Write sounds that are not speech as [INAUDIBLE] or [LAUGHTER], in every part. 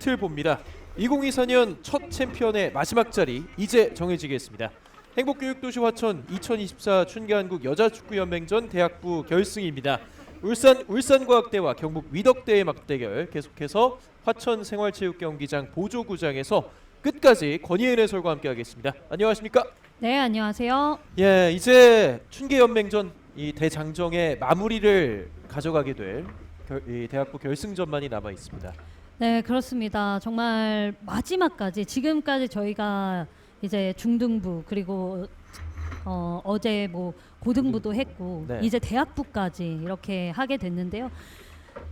끝을 봅니다. 2024년 첫 챔피언의 마지막 자리 이제 정해지겠습니다. 행복교육도시 화천 2024 춘계한국 여자축구연맹전 대학부 결승입니다. 울산 울산과학대와 경북 위덕대의 맞대결 계속해서 화천 생활체육경기장 보조구장에서 끝까지 권희은 해설과 함께하겠습니다. 안녕하십니까? 네, 안녕하세요. 예, 이제 춘계연맹전 이 대장정의 마무리를 가져가게 될 결, 이 대학부 결승전만이 남아 있습니다. 네, 그렇습니다. 정말 마지막까지 지금까지 저희가 이제 중등부 그리고 어, 어제 뭐 고등부도 했고 네. 이제 대학부까지 이렇게 하게 됐는데요.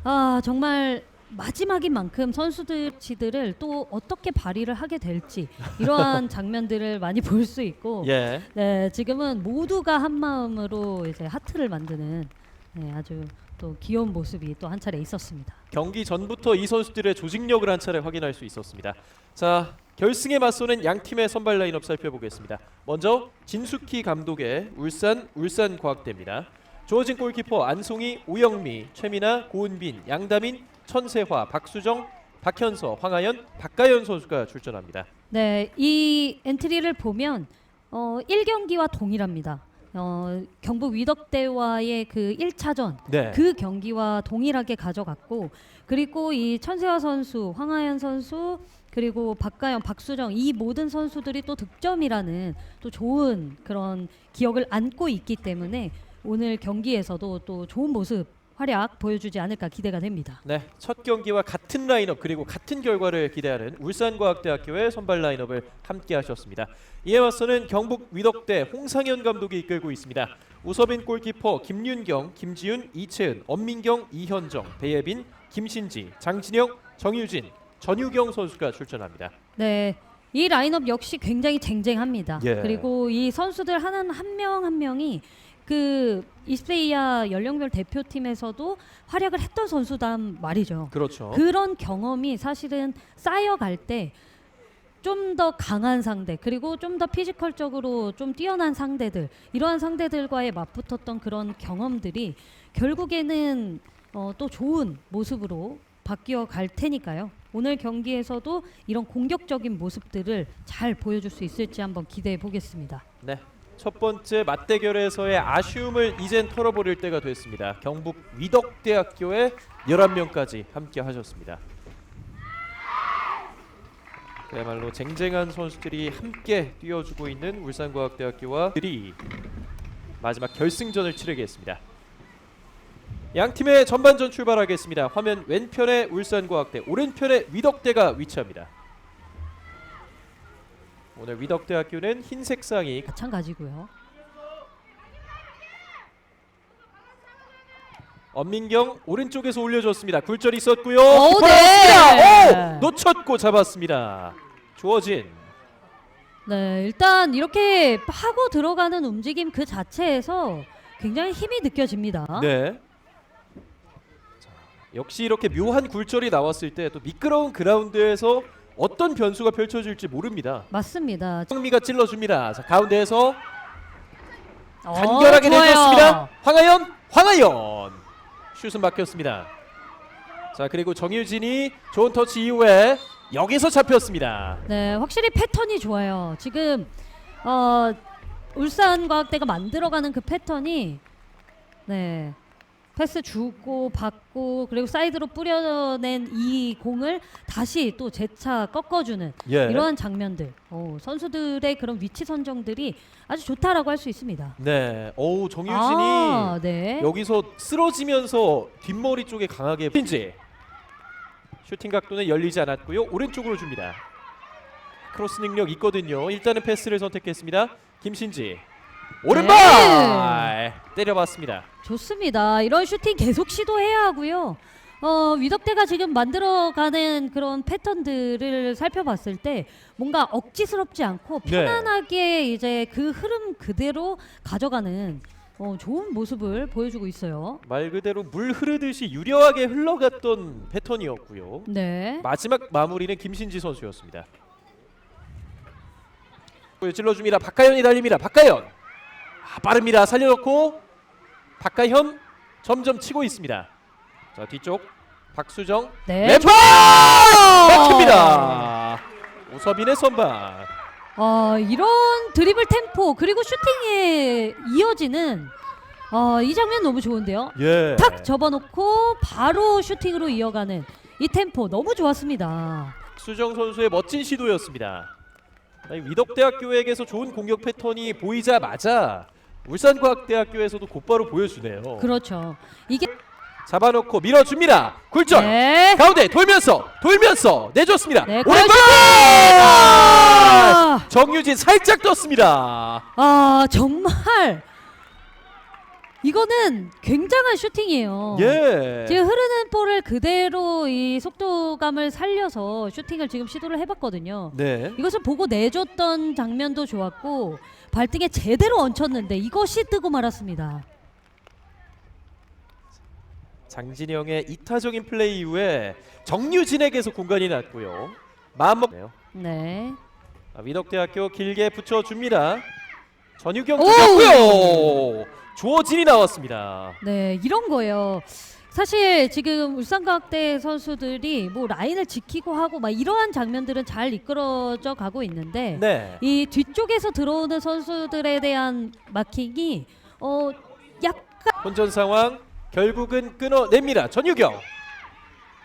아, 정말 마지막인 만큼 선수들 치들을 또 어떻게 발휘를 하게 될지 이러한 [LAUGHS] 장면들을 많이 볼 수 있고 예. 네, 지금은 모두가 한 마음으로 이제 하트를 만드는 네, 아주 또 귀여운 모습이 또 한 차례 있었습니다. 경기 전부터 이 선수들의 조직력을 한 차례 확인할 수 있었습니다. 자, 결승에 맞서는 양 팀의 선발 라인업 살펴보겠습니다. 먼저 진숙희 감독의 울산 울산과학대입니다. 주어진 골키퍼 안송이, 오영미, 최민아, 고은빈, 양다민, 천세화, 박수정, 박현서, 황하연, 박가연 선수가 출전합니다. 네, 이 엔트리를 보면 어, 1경기와 동일합니다. 어, 경북 위덕대와의 그 1차전 네. 그 경기와 동일하게 가져갔고 그리고 이 천세화 선수, 황하연 선수 그리고 박가연, 박수정 이 모든 선수들이 또 득점이라는 또 좋은 그런 기억을 안고 있기 때문에 오늘 경기에서도 또 좋은 모습 활약 보여주지 않을까 기대가 됩니다. 네, 첫 경기와 같은 라인업 그리고 같은 결과를 기대하는 울산과학대학교의 선발 라인업을 함께 하셨습니다. 이에 맞서는 경북 위덕대 홍상현 감독이 이끌고 있습니다. 우서빈 골키퍼 김윤경, 김지훈, 이채은, 엄민경, 이현정, 배예빈, 김신지, 장진영, 정유진, 전유경 선수가 출전합니다. 네. 이 라인업 역시 굉장히 쟁쟁합니다. 예. 그리고 이 선수들 하나 한명 한 명이 그 20세 이하 연령별 대표팀에서도 활약을 했던 선수단 말이죠. 그렇죠. 그런 경험이 사실은 쌓여갈 때 좀 더 강한 상대 그리고 좀 더 피지컬적으로 좀 뛰어난 상대들 이러한 상대들과의 맞붙었던 그런 경험들이 결국에는 어, 또 좋은 모습으로 바뀌어 갈 테니까요. 오늘 경기에서도 이런 공격적인 모습들을 잘 보여줄 수 있을지 한번 기대해 보겠습니다. 네. 첫 번째 맞대결에서의 아쉬움을 이젠 털어버릴 때가 됐습니다. 경북 위덕대학교의 11명까지 함께 하셨습니다. 그야말로 쟁쟁한 선수들이 함께 뛰어주고 있는 울산과학대학교와 들이 마지막 결승전을 치르겠습니다. 양 팀의 전반전 출발하겠습니다. 화면 왼편에 울산과학대, 오른편에 위덕대가 위치합니다. 오늘 위덕대학교는 흰색 상의 마찬가지고요. 엄민경 오른쪽에서 올려줬습니다. 굴절 있었고요. 오, 네. 오! 놓쳤고 잡았습니다. 주어진 네, 일단 이렇게 하고 들어가는 움직임 그 자체에서 굉장히 힘이 느껴집니다. 네. 자, 역시 이렇게 묘한 굴절이 나왔을 때 또 미끄러운 그라운드에서 어떤 변수가 펼쳐질지 모릅니다. 맞습니다. 황미가 찔러줍니다. 자, 가운데에서 어, 간결하게 좋아요. 내줬습니다. 황하연, 황하연 슛은 막혔습니다. 자 그리고 정유진이 좋은 터치 이후에 여기서 잡혔습니다. 네, 확실히 패턴이 좋아요. 지금 어, 울산과학대가 만들어가는 그 패턴이 네 패스 주고 받고 그리고 사이드로 뿌려낸 이 공을 다시 또 재차 꺾어주는 예. 이러한 장면들 어, 선수들의 그런 위치 선정들이 아주 좋다라고 할 수 있습니다. 네. 오 정유진이 아, 네. 여기서 쓰러지면서 뒷머리 쪽에 강하게 핀지 슈팅 각도는 열리지 않았고요. 오른쪽으로 줍니다. 크로스 능력 있거든요. 일단은 패스를 선택했습니다. 김신지 오른발 때려봤습니다. 좋습니다. 이런 슈팅 계속 시도해야 하고요. 어, 위덕대가 지금 만들어가는 그런 패턴들을 살펴봤을 때 뭔가 억지스럽지 않고 네. 편안하게 이제 그 흐름 그대로 가져가는 어, 좋은 모습을 보여주고 있어요. 말 그대로 물 흐르듯이 유려하게 흘러갔던 패턴이었고요. 네. 마지막 마무리는 김신지 선수였습니다. 찔러줍니다. 박가현이 달립니다. 박가현 아, 빠릅니다. 살려놓고 박가현 점점 치고 있습니다. 자 뒤쪽 박수정 네. 왼발 막힙니다. 서빈의 선방. 어, 이런 드리블 템포 그리고 슈팅에 이어지는 어, 이 장면 너무 좋은데요. 예. 탁 접어놓고 바로 슈팅으로 이어가는 이 템포 너무 좋았습니다. 수정 선수의 멋진 시도였습니다. 아니, 위덕대학교에게서 좋은 공격 패턴이 보이자마자 울산과학대학교에서도 곧바로 보여주네요. 그렇죠. 이게 잡아놓고 밀어줍니다. 굴절. 네. 가운데 돌면서 돌면서 내줬습니다. 네, 오른발! 아, 정유진 살짝 떴습니다. 아 정말 이거는 굉장한 슈팅이에요. 예. 지금 흐르는 볼을 그대로 이 속도감을 살려서 슈팅을 지금 시도를 해봤거든요. 네. 이것을 보고 내줬던 장면도 좋았고 발등에 제대로 얹혔는데 이것이 뜨고 말았습니다. 장진영의 이타적인 플레이 이후에 정유진에게서 공간이 났고요. 마음 먹네요. 네. 아, 위덕대학교 길게 붙여줍니다. 전유경 오! 죽였고요. 주어진이 나왔습니다. 네, 이런 거예요. 사실 지금 울산과학대 선수들이 뭐 라인을 지키고 하고 막 이러한 장면들은 잘 이끌어져 가고 있는데 네. 이 뒤쪽에서 들어오는 선수들에 대한 마킹이 어 약간 혼전 상황 결국은 끊어냅니다. 전유경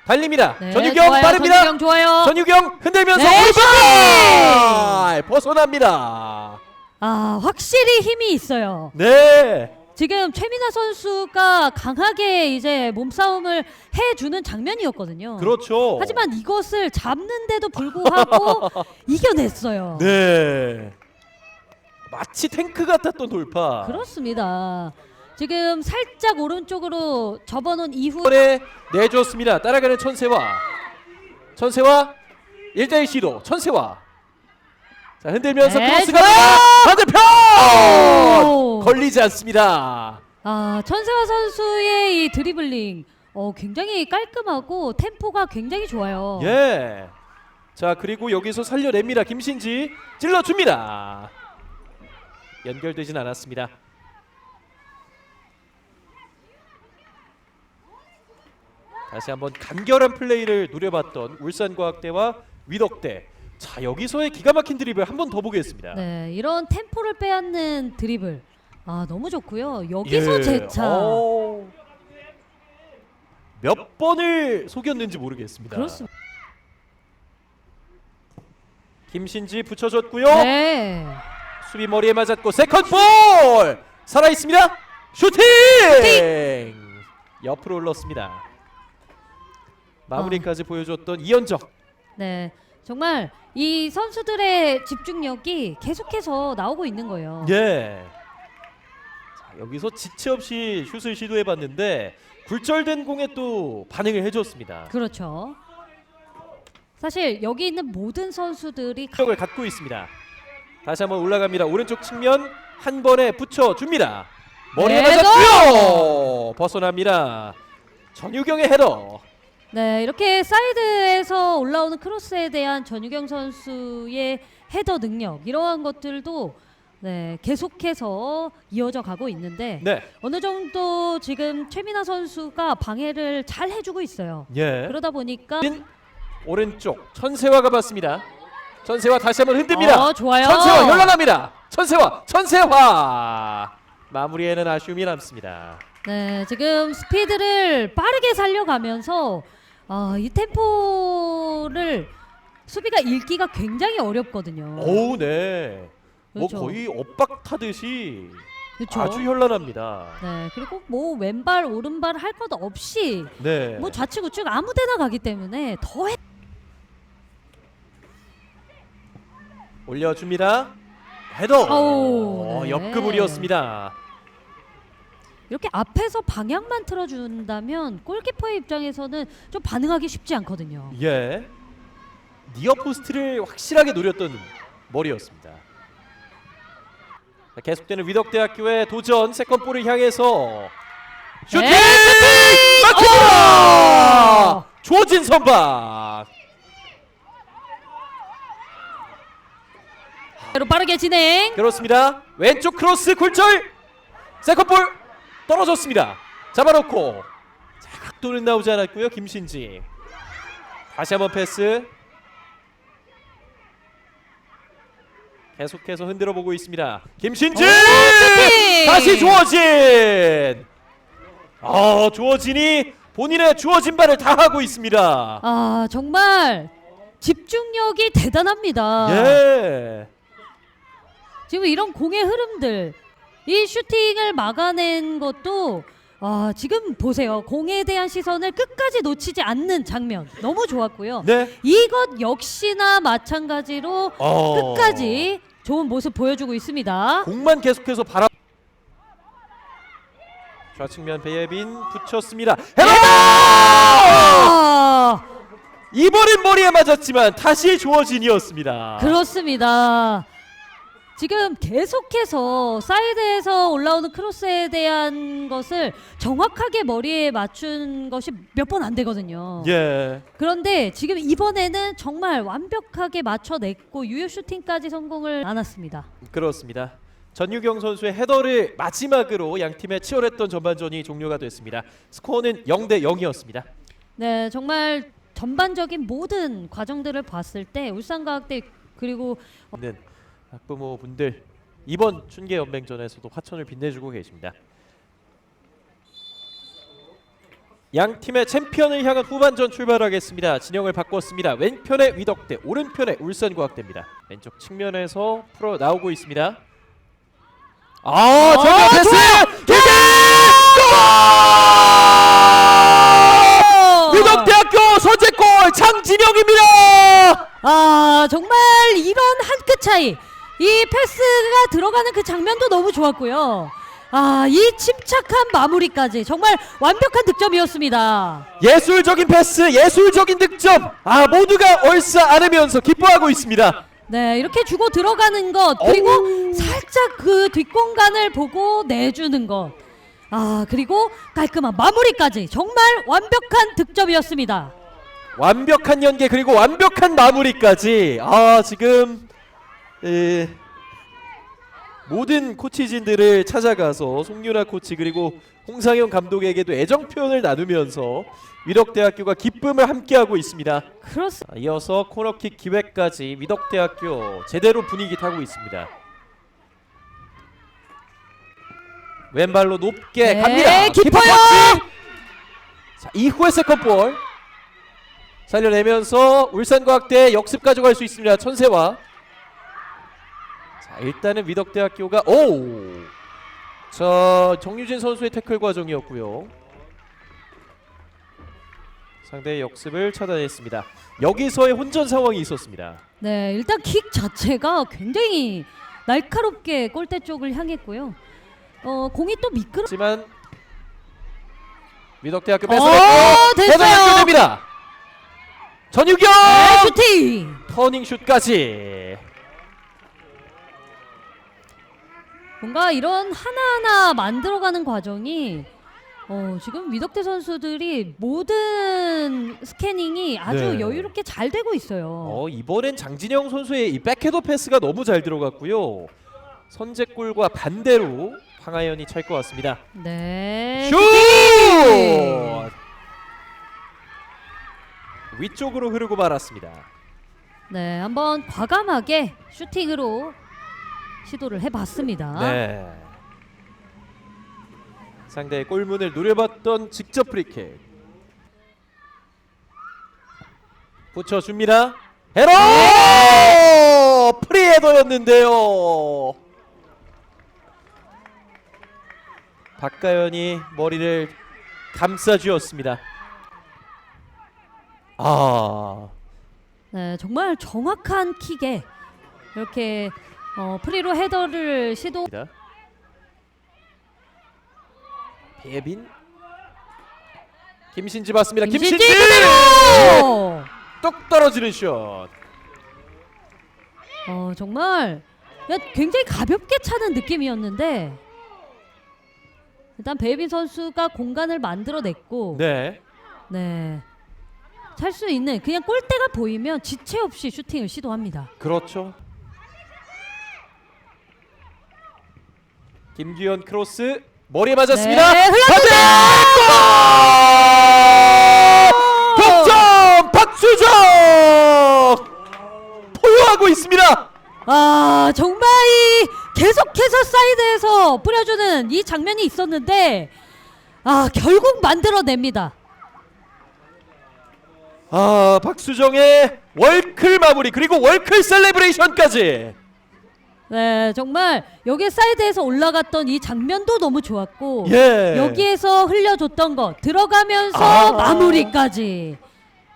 달립니다. 네, 전유경 좋아요, 빠릅니다. 전유경 좋아요. 전유경 흔들면서 네, 골 벗어납니다. 아 확실히 힘이 있어요. 네. 지금 최민아 선수가 강하게 이제 몸싸움을 해주는 장면이었거든요. 그렇죠. 하지만 이것을 잡는데도 불구하고 [LAUGHS] 이겨냈어요. 네. 마치 탱크 같았던 돌파. 그렇습니다. 지금 살짝 오른쪽으로 접어놓은 이후 이번에 내줬습니다. 따라가는 천세화. 천세화 1대1 시도. 천세화. 자 흔들면서 네, 크로스 좋아요. 반대편 오! 걸리지 않습니다. 아 천세화 선수의 이 드리블링 어, 굉장히 깔끔하고 템포가 굉장히 좋아요. 예. 자 그리고 여기서 살려냅니다. 김신지 찔러줍니다. 연결되진 않았습니다. 다시 한번 간결한 플레이를 노려봤던 울산과학대와 위덕대. 자 여기서의 기가 막힌 드립을 한 번 더 보겠습니다. 네, 이런 템포를 빼앗는 드리블 아 너무 좋고요. 여기서 예. 재차 어. 몇 번을 속였는지 모르겠습니다. 그렇습니다. 김신지 붙여줬고요. 네. 수비 머리에 맞았고 세컨 볼 살아 있습니다. 슈팅! 옆으로 올랐습니다. 마무리까지 보여줬던 이현정. 네. 정말 이 선수들의 집중력이 계속해서 나오고 있는 거예요. 예. 자, 여기서 지체 없이 슛을 시도해 봤는데 굴절된 공에 또 반응을 해 줬습니다. 그렇죠. 사실 여기 있는 모든 선수들이 가-력을 갖고 있습니다. 다시 한번 올라갑니다. 오른쪽 측면 한 번에 붙여 줍니다. 머리에 네, 맞았고요. 벗어납니다. 전유경의 헤더. 네 이렇게 사이드에서 올라오는 크로스에 대한 전유경 선수의 헤더 능력 이러한 것들도 네 계속해서 이어져 가고 있는데 네. 어느 정도 지금 최민아 선수가 방해를 잘 해주고 있어요. 예. 그러다 보니까 오른쪽 천세화가 받습니다. 천세화 다시 한번 흔듭니다. 어, 좋아요. 천세화 현란합니다. 천세화, 천세화. 마무리에는 아쉬움이 남습니다. 네 지금 스피드를 빠르게 살려가면서 아, 이 템포를 수비가 읽기가 굉장히 어렵거든요. 오우 네. 뭐 그렇죠. 거의 엇박 타듯이 그렇죠. 아주 현란합니다. 네 그리고 뭐 왼발 오른발 할 것 없이 네. 뭐 좌측 우측 아무데나 가기 때문에 더 해... 올려줍니다. 헤더. 아우, 어, 네. 옆그물이었습니다. 이렇게 앞에서 방향만 틀어준다면 골키퍼의 입장에서는 좀 반응하기 쉽지 않거든요. 예. 니어 포스트를 확실하게 노렸던 머리였습니다. 자, 계속되는 위덕대학교의 도전 세컨볼을 향해서 슈팅! 네, 막힙니다! 조진 선박. 빠르게 진행. 그렇습니다. 왼쪽 크로스 굴절. 세컨볼 떨어졌습니다. 잡아놓고 자, 각도는 나오지 않았고요. 김신지. 다시 한번 패스. 계속해서 흔들어 보고 있습니다. 김신진 오, 슈팅! 다시 주어진. 아 주어진이 본인의 주어진 바를 다 하고 있습니다. 아 정말 집중력이 대단합니다. 예. 지금 이런 공의 흐름들, 이 슈팅을 막아낸 것도 아 지금 보세요. 공에 대한 시선을 끝까지 놓치지 않는 장면 너무 좋았고요. 네. 이것 역시나 마찬가지로 어. 끝까지 좋은 모습 보여주고 있습니다. 공만 계속해서 바라. 좌측면 베예빈 붙였습니다. 헤더! 아, 이번엔 머리에 맞았지만 다시 주어진이었습니다. 그렇습니다. 지금 계속해서 사이드에서 올라오는 크로스에 대한 것을 정확하게 머리에 맞춘 것이 몇 번 안 되거든요. 예. 그런데 지금 이번에는 정말 완벽하게 맞춰냈고 유효 슈팅까지 성공을 안았습니다. 그렇습니다. 전유경 선수의 헤더를 마지막으로 양 팀의 치열했던 전반전이 종료가 됐습니다. 스코어는 0대 0이었습니다. 네, 정말 전반적인 모든 과정들을 봤을 때 울산과학대 그리고 는 학부모 분들 이번 춘계 연맹전에서도 화천을 빛내주고 계십니다. 양 팀의 챔피언을 향한 후반전 출발하겠습니다. 진영을 바꿨습니다. 왼편에 위덕대, 오른편에 울산과학대입니다. 왼쪽 측면에서 풀어 나오고 있습니다. 아, 어, 저기 패스! 기대! 골! 위덕대학교 선제골 장진영입니다. 아 정말 이런 한 끗 차이 이 패스가 들어가는 그 장면도 너무 좋았고요. 아 이 침착한 마무리까지 정말 완벽한 득점이었습니다. 예술적인 패스, 예술적인 득점. 아 모두가 얼싸 안으면서 기뻐하고 있습니다. 네 이렇게 주고 들어가는 것 그리고 살짝 그 뒷공간을 보고 내주는 것. 아 그리고 깔끔한 마무리까지 정말 완벽한 득점이었습니다. 완벽한 연계 그리고 완벽한 마무리까지. 아 지금 에, 모든 코치진들을 찾아가서 송윤아 코치 그리고 홍상현 감독에게도 애정 표현을 나누면서 위덕대학교가 기쁨을 함께하고 있습니다. 그렇습니다. 자, 이어서 코너킥 기회까지 위덕대학교 제대로 분위기 타고 있습니다. 왼발로 높게 네, 갑니다. 깊어요. 자 이후에 세컨볼 살려내면서 울산과학대 역습 가져갈 수 있습니다. 천세와 자 일단은 위덕대학교가 오. 자 정유진 선수의 태클 과정이었고요. 상대의 역습을 차단했습니다. 여기서의 혼전 상황이 있었습니다. 네, 일단 킥 자체가 굉장히 날카롭게 골대 쪽을 향했고요. 어, 공이 또 미끄러. 하지만 위덕대학교 어, 뺏어냈고 됐어요. 헤더 연결됩니다. 전유경 네, 슈팅. 터닝 슛까지. 뭔가 이런 하나하나 만들어가는 과정이 어, 지금 위덕대 선수들이 모든 스캐닝이 아주 네. 여유롭게 잘 되고 있어요. 어 이번엔 장진영 선수의 이 백헤더 패스가 너무 잘 들어갔고요. 선제골과 반대로 황하연이 찰 것 같습니다. 네. 슛! 위쪽으로 흐르고 말았습니다. 네, 한번 과감하게 슈팅으로 시도를 해봤습니다. 네. 상대의 골문을 노려봤던 직접 프리킥. 붙여줍니다. 헤더! 프리헤더였는데요. 박가연이 머리를 감싸주었습니다. 아, 네, 정말 정확한 킥에 이렇게 어, 프리로 헤더를 시도. 배빈 김신지 봤습니다. 김신지, 김신지 그대로! 똑 떨어지는 슛. 어, 정말 굉장히 가볍게 차는 느낌이었는데 일단 베이빈 선수가 공간을 만들어냈고 네. 네. 찰 수 있는 그냥 골대가 보이면 지체 없이 슈팅을 시도합니다. 그렇죠. 김규현 크로스 머리에 맞았습니다. 네, 흘렀는데! 골! 득점 박수정 포효하고 있습니다. 아 정말 이 계속해서 사이드에서 뿌려주는 이 장면이 있었는데 아 결국 만들어냅니다. 아 박수정의 월클 마무리 그리고 월클 셀레브레이션까지 네 정말 여기 사이드에서 올라갔던 이 장면도 너무 좋았고 예. 여기에서 흘려줬던 것 들어가면서 아. 마무리까지.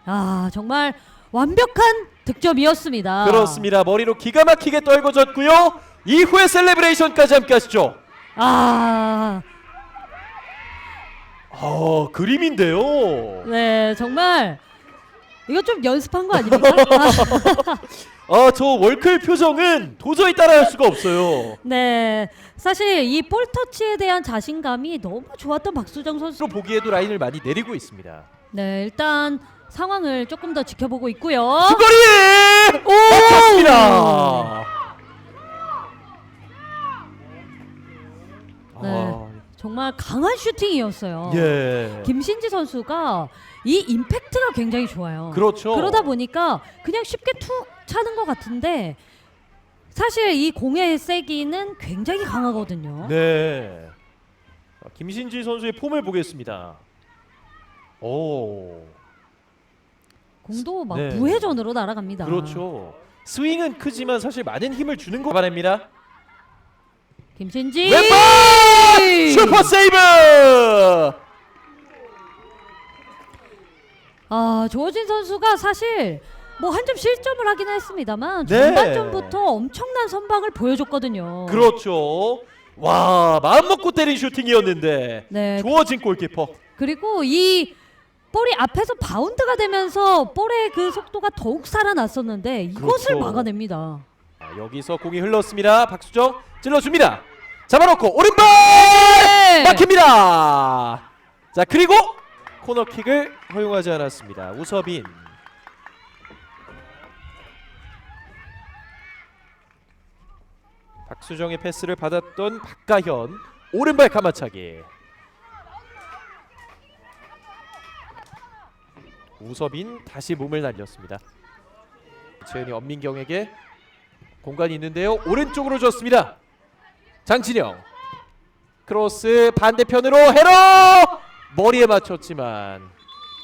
아 정말 완벽한 득점이었습니다. 그렇습니다. 머리로 기가 막히게 떨궈졌고요. 이후에 셀레브레이션까지 함께 하시죠. 아, 아 그림인데요. 네 정말 이거 좀 연습한 거 아닙니까? [LAUGHS] 아 저 월클 표정은 도저히 따라할 수가 없어요 네, 사실 이 볼 터치에 대한 자신감이 너무 좋았던 박수정 선수. 스스로 보기에도 라인을 많이 내리고 있습니다 네, 일단 상황을 조금 더 지켜보고 있고요. 중거리 맞췄습니다 네. 아, 정말 강한 슈팅이었어요. 예 김신지 선수가 이 임팩트가 굉장히 좋아요. 그렇죠 그러다 보니까 그냥 쉽게 툭 차는 것 같은데 사실 이 공의 세기는 굉장히 강하거든요. 네. 자, 김신지 선수의 폼을 보겠습니다. 오, 공도 막 네. 무회전으로 날아갑니다. 그렇죠. 스윙은 크지만 사실 많은 힘을 주는 거 바랍니다. 김신지 왼발 슈퍼 세이브. 아 조진 선수가 사실 뭐 한 점 실점을 하긴 했습니다만 네. 전반전부터 엄청난 선방을 보여줬거든요. 그렇죠. 와, 마음 먹고 때린 슈팅이었는데 네. 주어진 골키퍼. 그리고 이 볼이 앞에서 바운드가 되면서 볼의 그 속도가 더욱 살아났었는데 이것을 그렇죠. 막아냅니다. 자, 여기서 공이 흘렀습니다. 박수정 찔러줍니다. 잡아놓고 오른발 네. 막힙니다. 자 그리고 코너킥을 허용하지 않았습니다. 우서빈. 박수정의 패스를 받았던 박가현 오른발 가마차기. 우서빈 다시 몸을 날렸습니다. 최은이 엄민경에게 공간이 있는데요. 오른쪽으로 줬습니다. 장진영 크로스 반대편으로 헤러 머리에 맞췄지만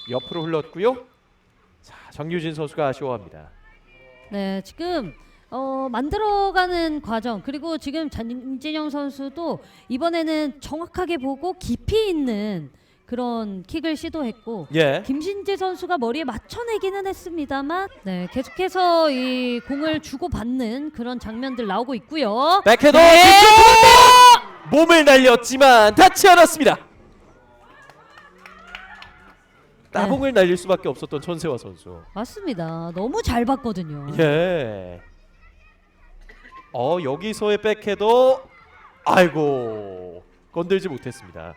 옆으로 흘렀고요. 자 정유진 선수가 아쉬워합니다. 네, 지금 어, 만들어가는 과정 그리고 지금 장진영 선수도 이번에는 정확하게 보고 깊이 있는 그런 킥을 시도했고 예. 김신재 선수가 머리에 맞춰내기는 했습니다만 네, 계속해서 이 공을 주고 받는 그런 장면들 나오고 있고요. 백헤더 네. 뒤쪽 몸을 날렸지만 닿지 않았습니다. 따봉을 날릴 수밖에 없었던 천세화 선수. 맞습니다. 너무 잘 봤거든요. 예. 어 여기서의 백헤더 아이고 건들지 못했습니다.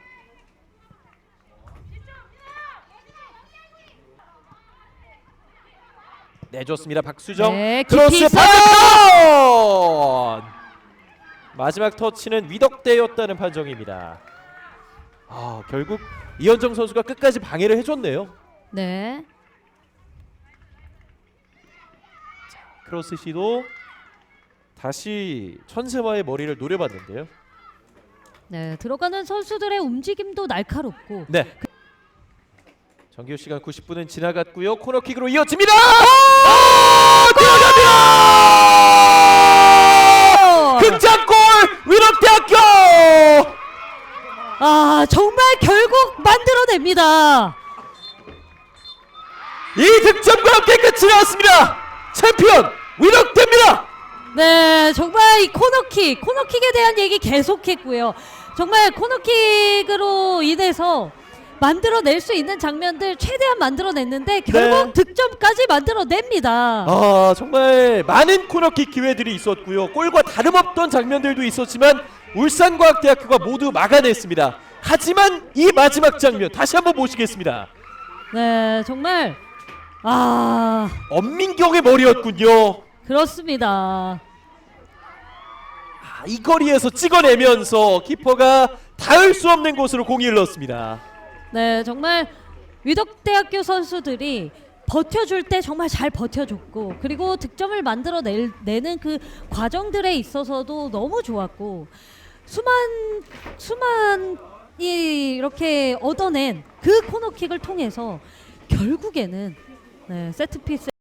내줬습니다 박수정 네, 크로스 깊이 반대편 마지막 터치는 위덕대였다는 판정입니다. 아 결국 이현정 선수가 끝까지 방해를 해줬네요. 네. 크로스 시도 다시 천세화의 머리를 노려봤는데요. 네, 들어가는 선수들의 움직임도 날카롭고 네. 정규 시간 90분은 지나갔고요. 코너킥으로 이어집니다. 아! 들어갑니다. 극장골 위력대학교. 아, 정말 결국 만들어냅니다. 이 득점과 함께 끝이 나왔습니다. 챔피언 위력대입니다. 네, 정말 이 코너킥, 코너킥에 대한 얘기 계속했고요. 정말 코너킥으로 인해서 만들어낼 수 있는 장면들 최대한 만들어냈는데 결국 네. 득점까지 만들어냅니다. 아 정말 많은 코너킥 기회들이 있었고요. 골과 다름없던 장면들도 있었지만 울산과학대학교가 모두 막아냈습니다. 하지만 이 마지막 장면 다시 한번 보시겠습니다. 네, 정말 아 엄민경의 머리였군요. 그렇습니다. 아, 이 거리에서 찍어내면서 키퍼가 닿을 수 없는 곳으로 공이 흘렀습니다. 네, 정말 위덕대학교 선수들이 버텨줄 때 정말 잘 버텨줬고 그리고 득점을 만들어 낼, 내는 그 과정들에 있어서도 너무 좋았고 수만 수만이 이렇게 얻어낸 그 코너킥을 통해서 결국에는 네, 세트 피스